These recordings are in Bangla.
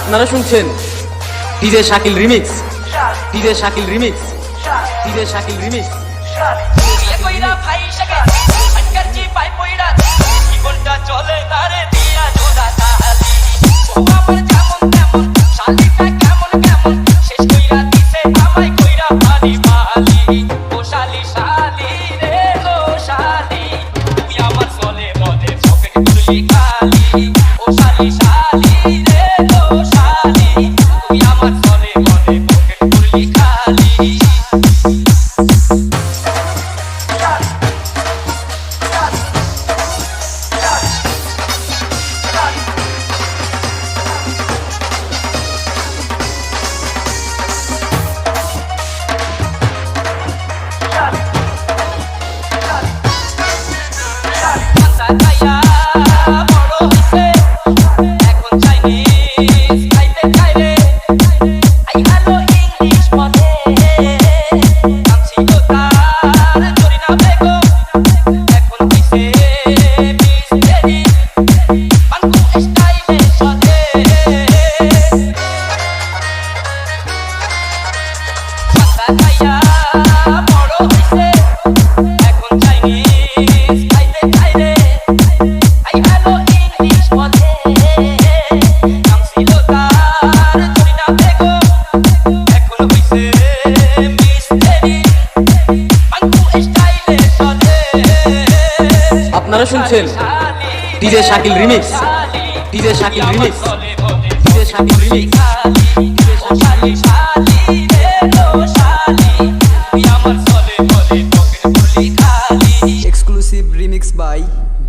আপনারা শুনছেন DJ Shakil remix. DJ Shakil remix. DJ Shakil remix. চলে তারে খাইয়া বড় হইছে। আপনারা শুনছেন DJ Shakil remix. DJ Shakil remix. DJ Shakil remix. শালি শালি রে ও শালি তুই আমার চলে বলে পকেট খুলি খালি exclusive remix by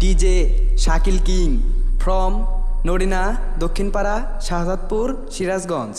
DJ Shakil King from Narina Dakshinpara Shahzadpur Sirajganj